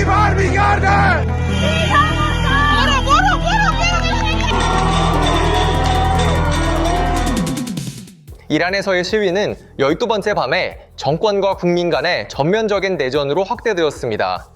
İsrail'i var mı gördün? Bora, bora, bora, bora. 이란에서의 시위는 12번째 밤에 정권과 국민 간의 전면적인 내전으로 확대되었습니다.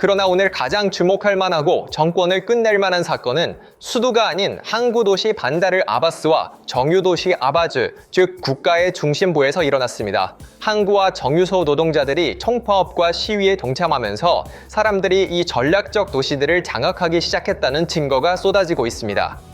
그러나 오늘 가장 주목할 만하고 정권을 끝낼 만한 사건은 수도가 아닌 항구 도시 반다르 아바스와 정유 도시 아바즈, 즉 국가의 중심부에서 일어났습니다. 항구와 정유소 노동자들이 총파업과 시위에 동참하면서 사람들이 이 전략적 도시들을 장악하기 시작했다는 증거가 쏟아지고 있습니다.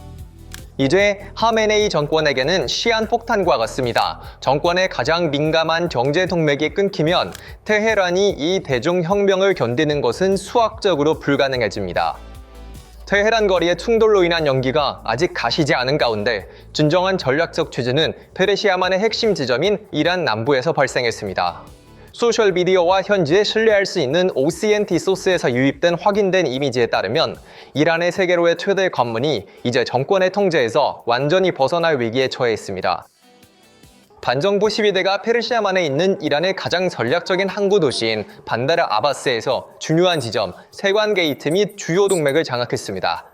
이제 하메네이 정권에게는 시한폭탄과 같습니다. 정권의 가장 민감한 경제 동맥이 끊기면 테헤란이 이 대중혁명을 견디는 것은 수학적으로 불가능해집니다. 테헤란 거리의 충돌로 인한 연기가 아직 가시지 않은 가운데 진정한 전략적 취지는 페르시아만의 핵심 지점인 이란 남부에서 발생했습니다. 소셜미디어와 현지에 신뢰할 수 있는 OCNT 소스에서 유입된 확인된 이미지에 따르면 이란의 세계로의 최대 관문이 이제 정권의 통제에서 완전히 벗어날 위기에 처해 있습니다. 반정부 시위대가 페르시아만에 있는 이란의 가장 전략적인 항구 도시인 반다르 아바스에서 중요한 지점 세관 게이트 및 주요 동맥을 장악했습니다.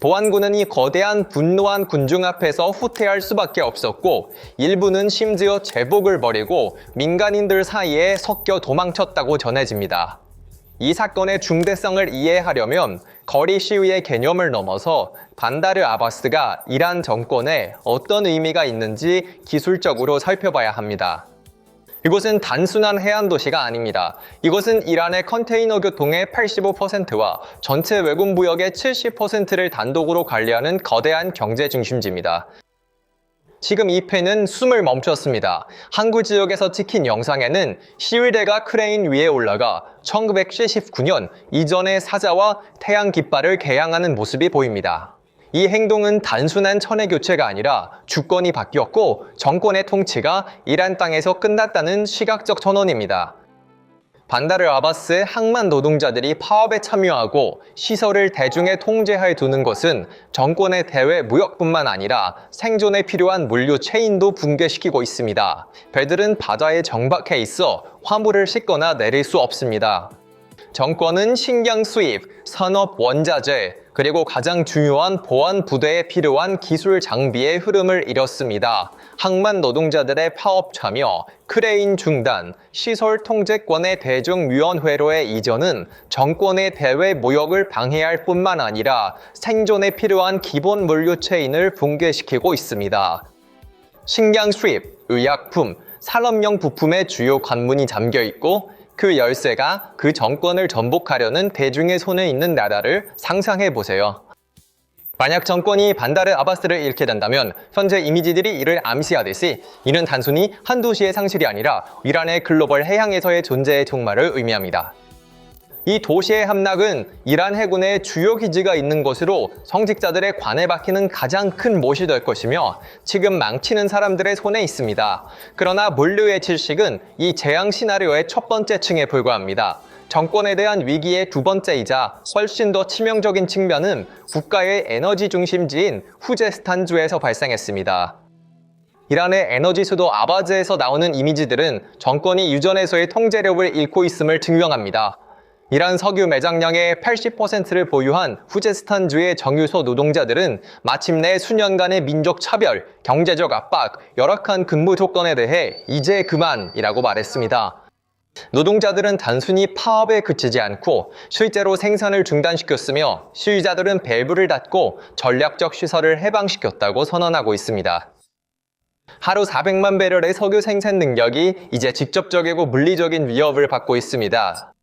보안군은 이 거대한 분노한 군중 앞에서 후퇴할 수밖에 없었고 일부는 심지어 제복을 버리고 민간인들 사이에 섞여 도망쳤다고 전해집니다. 이 사건의 중대성을 이해하려면 거리 시위의 개념을 넘어서 반다르 아바스가 이란 정권에 어떤 의미가 있는지 기술적으로 살펴봐야 합니다. 이곳은 단순한 해안 도시가 아닙니다. 이곳은 이란의 컨테이너 교통의 85%와 전체 외국 무역의 70%를 단독으로 관리하는 거대한 경제 중심지입니다. 지금 이 팬은 숨을 멈췄습니다. 항구 지역에서 찍힌 영상에는 시위대가 크레인 위에 올라가 1979년 이전의 사자와 태양 깃발을 개양하는 모습이 보입니다. 이 행동은 단순한 천의 교체가 아니라 주권이 바뀌었고 정권의 통치가 이란 땅에서 끝났다는 시각적 선언입니다. 반다르 아바스의 항만 노동자들이 파업에 참여하고 시설을 대중의 통제하에 두는 것은 정권의 대외 무역뿐만 아니라 생존에 필요한 물류 체인도 붕괴시키고 있습니다. 배들은 바다에 정박해 있어 화물을 싣거나 내릴 수 없습니다. 정권은 식량 수입, 산업 원자재, 그리고 가장 중요한 보안 부대에 필요한 기술 장비의 흐름을 잃었습니다. 항만 노동자들의 파업 참여, 크레인 중단, 시설 통제권의 대중위원회로의 이전은 정권의 대외 무역을 방해할 뿐만 아니라 생존에 필요한 기본 물류 체인을 붕괴시키고 있습니다. 식량 수입, 의약품, 산업용 부품의 주요 관문이 잠겨 있고 그 열쇠가 그 정권을 전복하려는 대중의 손에 있는 나라를 상상해 보세요. 만약 정권이 반다르 아바스를 잃게 된다면 현재 이미지들이 이를 암시하듯이 이는 단순히 한 도시의 상실이 아니라 이란의 글로벌 해양에서의 존재의 종말을 의미합니다. 이 도시의 함락은 이란 해군의 주요 기지가 있는 곳으로 성직자들의 관에 박히는 가장 큰 못이 될 것이며 지금 망치는 사람들의 손에 있습니다. 그러나 물류의 질식은 이 재앙 시나리오의 첫 번째 층에 불과합니다. 정권에 대한 위기의 두 번째이자 훨씬 더 치명적인 측면은 국가의 에너지 중심지인 후제스탄주에서 발생했습니다. 이란의 에너지 수도 아바즈에서 나오는 이미지들은 정권이 유전에서의 통제력을 잃고 있음을 증명합니다. 이란 석유 매장량의 80%를 보유한 후제스탄주의 정유소 노동자들은 마침내 수년간의 민족 차별, 경제적 압박, 열악한 근무 조건에 대해 이제 그만이라고 말했습니다. 노동자들은 단순히 파업에 그치지 않고 실제로 생산을 중단시켰으며 시위자들은 밸브를 닫고 전략적 시설을 해방시켰다고 선언하고 있습니다. 하루 400만 배럴의 석유 생산 능력이 이제 직접적이고 물리적인 위협을 받고 있습니다.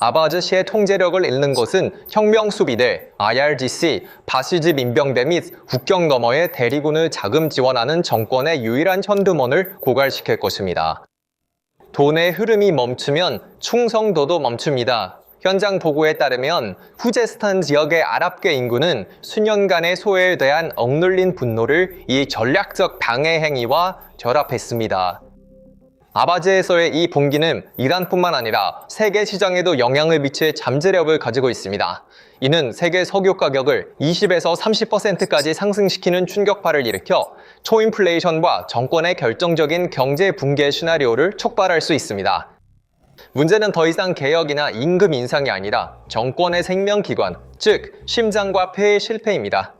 아바즈시의 통제력을 잃는 것은 혁명 수비대, IRGC, 바시즈 민병대 및 국경 너머의 대리군을 자금 지원하는 정권의 유일한 현두먼을 고갈시킬 것입니다. 돈의 흐름이 멈추면 충성도도 멈춥니다. 현장 보고에 따르면 후제스탄 지역의 아랍계 인구는 수년간의 소외에 대한 억눌린 분노를 이 전략적 방해 행위와 결합했습니다. 아바즈에서의 이 봉기는 이란뿐만 아니라 세계 시장에도 영향을 미칠 잠재력을 가지고 있습니다. 이는 세계 석유 가격을 20에서 30%까지 상승시키는 충격파를 일으켜 초인플레이션과 정권의 결정적인 경제 붕괴 시나리오를 촉발할 수 있습니다. 문제는 더 이상 개혁이나 임금 인상이 아니라 정권의 생명기관, 즉 심장과 폐의 실패입니다.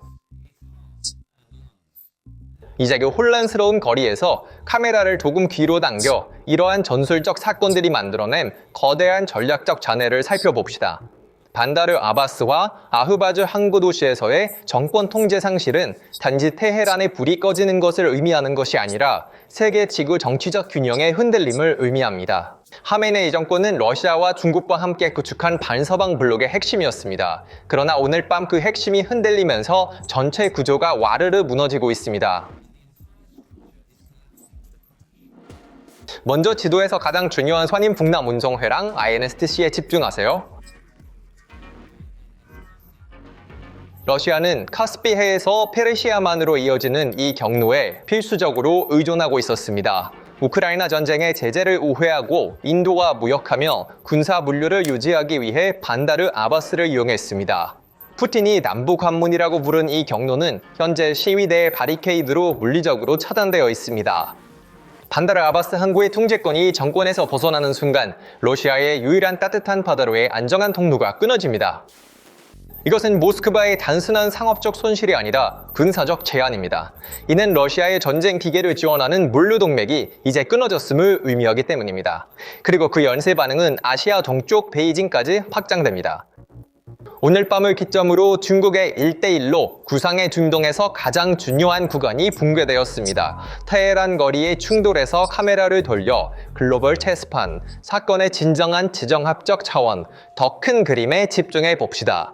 그 혼란스러운 거리에서 카메라를 조금 뒤로 당겨 이러한 전술적 사건들이 만들어낸 거대한 전략적 잔해를 살펴봅시다. 반다르 아바스와 아흐바즈 항구 도시에서의 정권 통제 상실은 단지 테헤란의 불이 꺼지는 것을 의미하는 것이 아니라 세계 지구 정치적 균형의 흔들림을 의미합니다. 하메네이 정권은 러시아와 중국과 함께 구축한 반서방 블록의 핵심이었습니다. 그러나 오늘 밤 그 핵심이 흔들리면서 전체 구조가 와르르 무너지고 있습니다. 먼저 지도에서 가장 중요한 선임 북남 운송회랑 INSTC에 집중하세요. 러시아는 카스피해에서 페르시아만으로 이어지는 이 경로에 필수적으로 의존하고 있었습니다. 우크라이나 전쟁의 제재를 우회하고 인도와 무역하며 군사 물류를 유지하기 위해 반다르 아바스를 이용했습니다. 푸틴이 남북 관문이라고 부른 이 경로는 현재 시위대의 바리케이드로 물리적으로 차단되어 있습니다. 반다르 아바스 항구의 통제권이 정권에서 벗어나는 순간 러시아의 유일한 따뜻한 바다로의 안정한 통로가 끊어집니다. 이것은 모스크바의 단순한 상업적 손실이 아니라 군사적 제한입니다. 이는 러시아의 전쟁 기계를 지원하는 물류 동맥이 이제 끊어졌음을 의미하기 때문입니다. 그리고 그 연쇄 반응은 아시아 동쪽 베이징까지 확장됩니다. 오늘 밤을 기점으로 중국의 1대1로 구상의 중동에서 가장 중요한 구간이 붕괴되었습니다. 테헤란 거리의 충돌에서 카메라를 돌려 글로벌 체스판, 사건의 진정한 지정학적 차원, 더 큰 그림에 집중해 봅시다.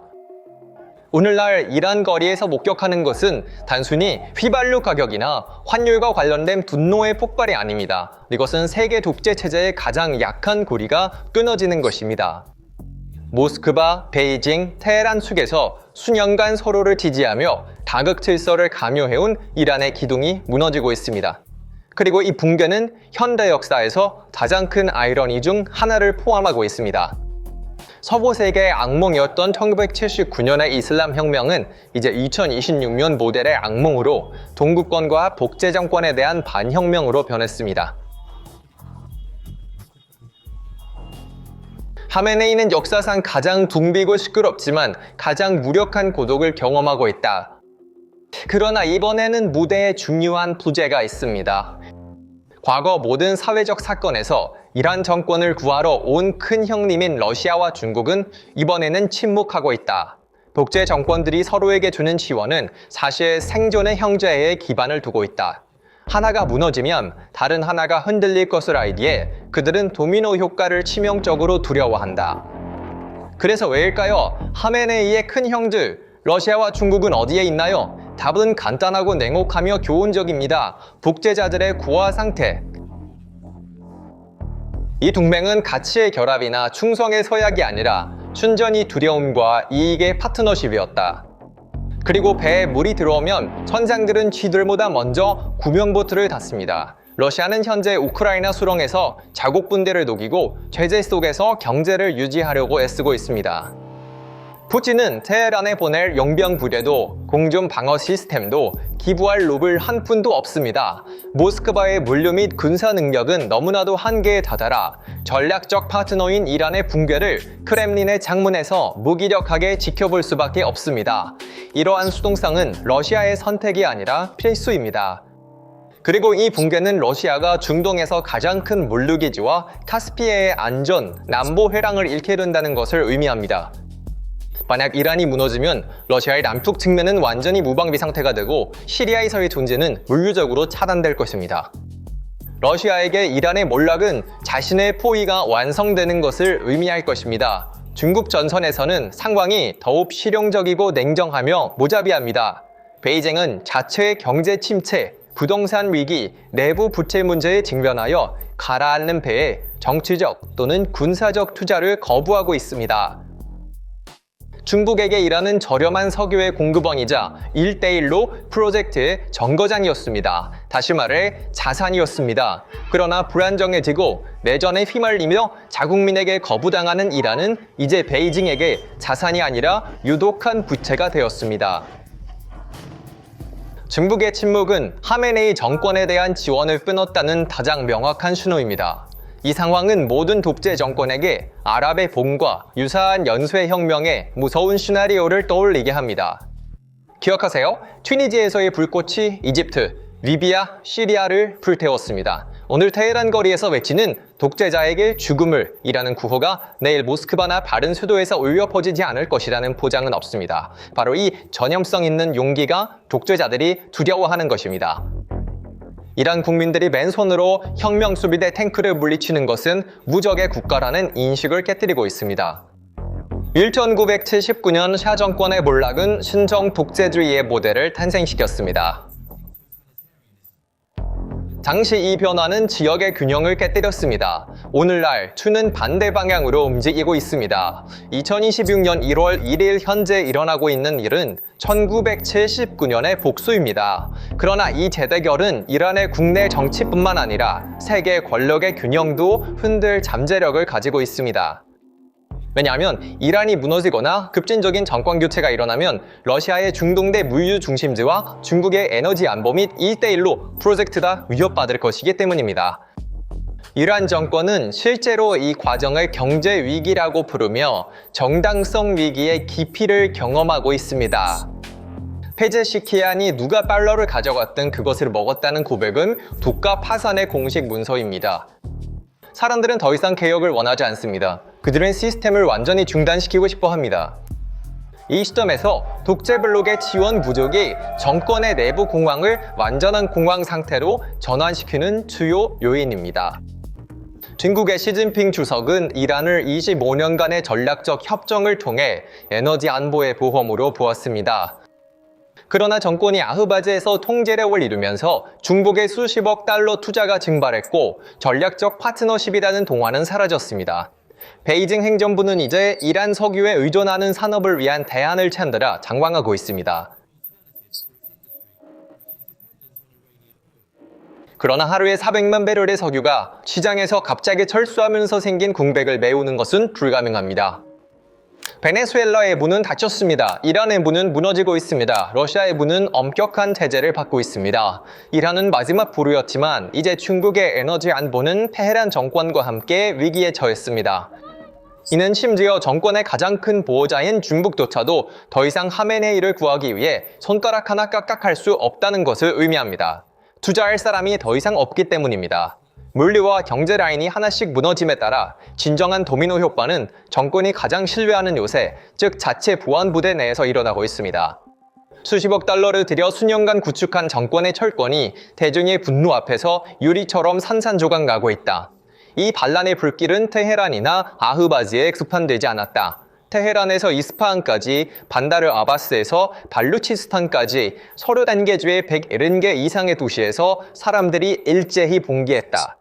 오늘날 이란 거리에서 목격하는 것은 단순히 휘발유 가격이나 환율과 관련된 분노의 폭발이 아닙니다. 이것은 세계 독재 체제의 가장 약한 고리가 끊어지는 것입니다. 모스크바, 베이징, 테헤란 숙에서 수년간 서로를 지지하며 다극 질서를 감효해온 이란의 기둥이 무너지고 있습니다. 그리고 이 붕괴는 현대 역사에서 가장 큰 아이러니 중 하나를 포함하고 있습니다. 서부 세계의 악몽이었던 1979년의 이슬람 혁명은 이제 2026년 모델의 악몽으로 동구권과 복제 정권에 대한 반혁명으로 변했습니다. 하메네이는 역사상 가장 둥비고 시끄럽지만 가장 무력한 고독을 경험하고 있다. 그러나 이번에는 무대에 중요한 부재가 있습니다. 과거 모든 사회적 사건에서 이란 정권을 구하러 온 큰 형님인 러시아와 중국은 이번에는 침묵하고 있다. 독재 정권들이 서로에게 주는 지원은 사실 생존의 형제에 기반을 두고 있다. 하나가 무너지면 다른 하나가 흔들릴 것을 알기에 그들은 도미노 효과를 치명적으로 두려워한다. 그래서 왜일까요? 하메네이의 큰 형들, 러시아와 중국은 어디에 있나요? 답은 간단하고 냉혹하며 교훈적입니다. 독재자들의 고아 상태. 이 동맹은 가치의 결합이나 충성의 서약이 아니라 순전히 두려움과 이익의 파트너십이었다. 그리고 배에 물이 들어오면 선장들은 쥐들보다 먼저 구명보트를 탔습니다. 러시아는 현재 우크라이나 수렁에서 자국 분대를 녹이고 제재 속에서 경제를 유지하려고 애쓰고 있습니다. 푸틴은 테헤란에 보낼 용병 부대도 공중 방어 시스템도 기부할 루블 한 푼도 없습니다. 모스크바의 물류 및 군사 능력은 너무나도 한계에 다다라 전략적 파트너인 이란의 붕괴를 크렘린의 장문에서 무기력하게 지켜볼 수밖에 없습니다. 이러한 수동성은 러시아의 선택이 아니라 필수입니다. 그리고 이 붕괴는 러시아가 중동에서 가장 큰 물류기지와 카스피해의 안전, 남보 회랑을 잃게 된다는 것을 의미합니다. 만약 이란이 무너지면 러시아의 남쪽 측면은 완전히 무방비 상태가 되고 시리아에서의 존재는 물류적으로 차단될 것입니다. 러시아에게 이란의 몰락은 자신의 포위가 완성되는 것을 의미할 것입니다. 중국 전선에서는 상황이 더욱 실용적이고 냉정하며 무자비합니다. 베이징은 자체의 경제 침체, 부동산 위기, 내부 부채 문제에 직면하여 가라앉는 배에 정치적 또는 군사적 투자를 거부하고 있습니다. 중국에게 일하는 저렴한 석유의 공급원이자 1대1로 프로젝트의 정거장이었습니다. 다시 말해 자산이었습니다. 그러나 불안정해지고 내전에 휘말리며 자국민에게 거부당하는 이란은 이제 베이징에게 자산이 아니라 유독한 부채가 되었습니다. 중국의 침묵은 하메네이 정권에 대한 지원을 끊었다는 가장 명확한 신호입니다. 이 상황은 모든 독재 정권에게 아랍의 봄과 유사한 연쇄 혁명의 무서운 시나리오를 떠올리게 합니다. 기억하세요? 튀니지에서의 불꽃이 이집트, 리비아, 시리아를 불태웠습니다. 오늘 테헤란 거리에서 외치는 독재자에게 죽음을 이라는 구호가 내일 모스크바나 다른 수도에서 울려 퍼지지 않을 것이라는 보장은 없습니다. 바로 이 전염성 있는 용기가 독재자들이 두려워하는 것입니다. 이란 국민들이 맨손으로 혁명 수비대 탱크를 물리치는 것은 무적의 국가라는 인식을 깨뜨리고 있습니다. 1979년 샤 정권의 몰락은 신정 독재주의의 모델을 탄생시켰습니다. 당시 이 변화는 지역의 균형을 깨뜨렸습니다. 오늘날 추는 반대 방향으로 움직이고 있습니다. 2026년 1월 1일 현재 일어나고 있는 일은 1979년의 복수입니다. 그러나 이 재대결은 이란의 국내 정치뿐만 아니라 세계 권력의 균형도 흔들 잠재력을 가지고 있습니다. 왜냐하면 이란이 무너지거나 급진적인 정권 교체가 일어나면 러시아의 중동대 물류 중심지와 중국의 에너지 안보 및 1대1로 프로젝트가 위협받을 것이기 때문입니다. 이란 정권은 실제로 이 과정을 경제 위기라고 부르며 정당성 위기의 깊이를 경험하고 있습니다. 페제시키안이 누가 달러를 가져갔든 그것을 먹었다는 고백은 독가 파산의 공식 문서입니다. 사람들은 더 이상 개혁을 원하지 않습니다. 그들은 시스템을 완전히 중단시키고 싶어 합니다. 이 시점에서 독재 블록의 지원 부족이 정권의 내부 공황을 완전한 공황 상태로 전환시키는 주요 요인입니다. 중국의 시진핑 주석은 이란을 25년간의 전략적 협정을 통해 에너지 안보의 보험으로 보았습니다. 그러나 정권이 아흐바즈에서 통제력을 이루면서 중국의 수십억 달러 투자가 증발했고 전략적 파트너십이라는 동화는 사라졌습니다. 베이징 행정부는 이제 이란 석유에 의존하는 산업을 위한 대안을 찾느라 장황하고 있습니다. 그러나 하루에 400만 배럴의 석유가 시장에서 갑자기 철수하면서 생긴 공백을 메우는 것은 불가능합니다. 베네수엘라의 문은 닫혔습니다. 이란의 문은 무너지고 있습니다. 러시아의 문은 엄격한 제재를 받고 있습니다. 이란은 마지막 보루였지만 이제 중국의 에너지 안보는 테헤란 정권과 함께 위기에 처했습니다. 이는 심지어 정권의 가장 큰 보호자인 중국조차도 더 이상 하메네이를 구하기 위해 손가락 하나 깍깍할 수 없다는 것을 의미합니다. 투자할 사람이 더 이상 없기 때문입니다. 물리와 경제 라인이 하나씩 무너짐에 따라 진정한 도미노 효과는 정권이 가장 신뢰하는 요새, 즉 자체 보안 부대 내에서 일어나고 있습니다. 수십억 달러를 들여 수년간 구축한 정권의 철권이 대중의 분노 앞에서 유리처럼 산산조각 나고 있다. 이 반란의 불길은 테헤란이나 아흐바지에 수판되지 않았다. 테헤란에서 이스파한까지 반다르 아바스에서 발루치스탄까지 서류 단계주의 170개 이상의 도시에서 사람들이 일제히 봉기했다.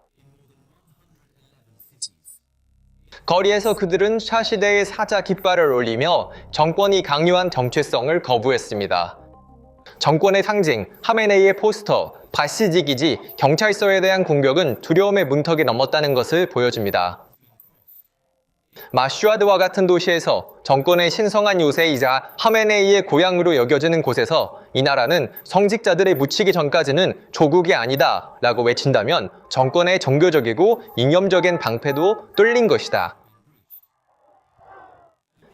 거리에서 그들은 샤 시대의 사자 깃발을 올리며 정권이 강요한 정체성을 거부했습니다. 정권의 상징, 하메네이의 포스터, 바시지 기지, 경찰서에 대한 공격은 두려움의 문턱이 넘었다는 것을 보여줍니다. 마슈아드와 같은 도시에서 정권의 신성한 요새이자 하메네이의 고향으로 여겨지는 곳에서 이 나라는 성직자들의 묻히기 전까지는 조국이 아니다 라고 외친다면 정권의 종교적이고 이념적인 방패도 뚫린 것이다.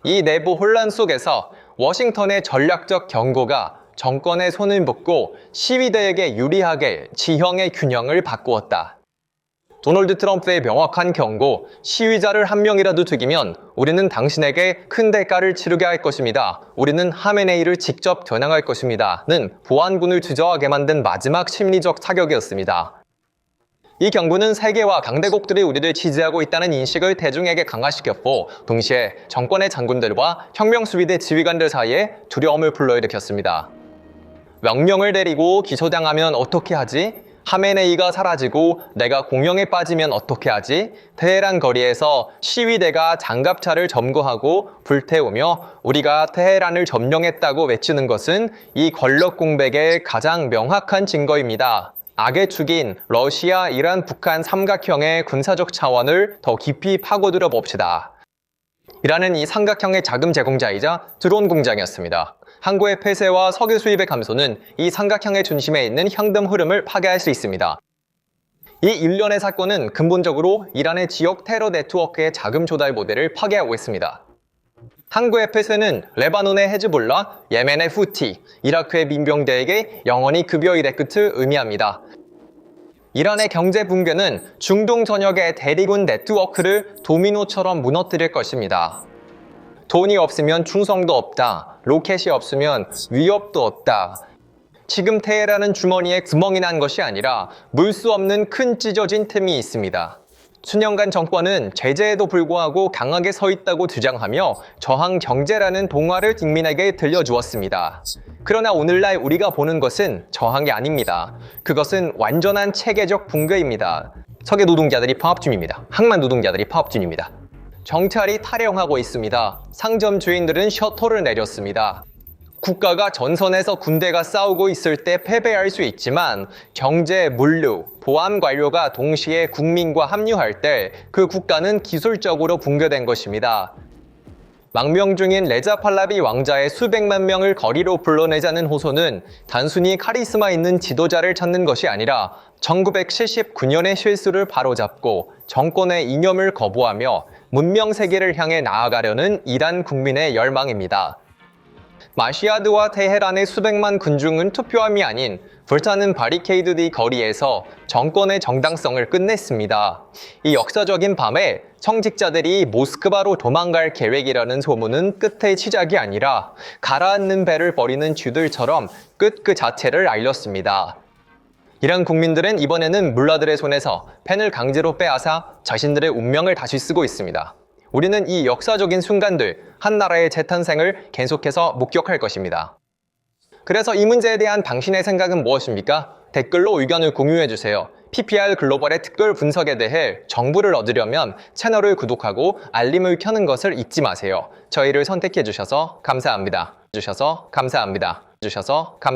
이 내부 혼란 속에서 워싱턴의 전략적 경고가 정권의 손을 묶고 시위대에게 유리하게 지형의 균형을 바꾸었다. 도널드 트럼프의 명확한 경고, 시위자를 한 명이라도 죽이면 우리는 당신에게 큰 대가를 치르게 할 것입니다. 우리는 하메네이를 직접 겨냥할 것입니다. 는 보안군을 주저하게 만든 마지막 심리적 타격이었습니다. 이 경고는 세계와 강대국들이 우리를 지지하고 있다는 인식을 대중에게 강화시켰고 동시에 정권의 장군들과 혁명수비대 지휘관들 사이에 두려움을 불러일으켰습니다. 명령을 내리고 기소당하면 어떻게 하지? 하메네이가 사라지고 내가 공영에 빠지면 어떻게 하지? 테헤란 거리에서 시위대가 장갑차를 점거하고 불태우며 우리가 테헤란을 점령했다고 외치는 것은 이 권력 공백의 가장 명확한 증거입니다. 악의 축인 러시아, 이란, 북한 삼각형의 군사적 차원을 더 깊이 파고들어 봅시다. 이란은 이 삼각형의 자금 제공자이자 드론 공장이었습니다. 항구의 폐쇄와 석유 수입의 감소는 이 삼각형의 중심에 있는 현금 흐름을 파괴할 수 있습니다. 이 일련의 사건은 근본적으로 이란의 지역 테러 네트워크의 자금 조달 모델을 파괴하고 있습니다. 한국의 폐쇄는 레바논의 헤즈볼라, 예멘의 후티, 이라크의 민병대에게 영원히 급여 일의 끝을 의미합니다. 이란의 경제 붕괴는 중동 전역의 대리군 네트워크를 도미노처럼 무너뜨릴 것입니다. 돈이 없으면 충성도 없다. 로켓이 없으면 위협도 없다. 지금 테헤란은 주머니에 구멍이 난 것이 아니라 물 수 없는 큰 찢어진 틈이 있습니다. 수년간 정권은 제재에도 불구하고 강하게 서 있다고 주장하며 저항 경제라는 동화를 국민에게 들려주었습니다. 그러나 오늘날 우리가 보는 것은 저항이 아닙니다. 그것은 완전한 체계적 붕괴입니다. 석유 노동자들이 파업 중입니다. 항만 노동자들이 파업 중입니다. 정찰이 탈영하고 있습니다. 상점 주인들은 셔터를 내렸습니다. 국가가 전선에서 군대가 싸우고 있을 때 패배할 수 있지만 경제, 물류, 보안 관료가 동시에 국민과 합류할 때 그 국가는 기술적으로 붕괴된 것입니다. 망명 중인 레자 팔라비 왕자의 수백만 명을 거리로 불러내자는 호소는 단순히 카리스마 있는 지도자를 찾는 것이 아니라 1979년의 실수를 바로잡고 정권의 이념을 거부하며 문명 세계를 향해 나아가려는 이란 국민의 열망입니다. 마시아드와 테헤란의 수백만 군중은 투표함이 아닌 불타는 바리케이드 뒤 거리에서 정권의 정당성을 끝냈습니다. 이 역사적인 밤에 청직자들이 모스크바로 도망갈 계획이라는 소문은 끝의 시작이 아니라 가라앉는 배를 버리는 쥐들처럼 끝 그 자체를 알렸습니다. 이란 국민들은 이번에는 물라들의 손에서 펜을 강제로 빼앗아 자신들의 운명을 다시 쓰고 있습니다. 우리는 이 역사적인 순간들, 한 나라의 재탄생을 계속해서 목격할 것입니다. 그래서 이 문제에 대한 당신의 생각은 무엇입니까? 댓글로 의견을 공유해 주세요. PPR 글로벌의 특별 분석에 대해 정보를 얻으려면 채널을 구독하고 알림을 켜는 것을 잊지 마세요. 저희를 선택해 주셔서 감사합니다. 주셔서 감사합니다. 주셔서 감사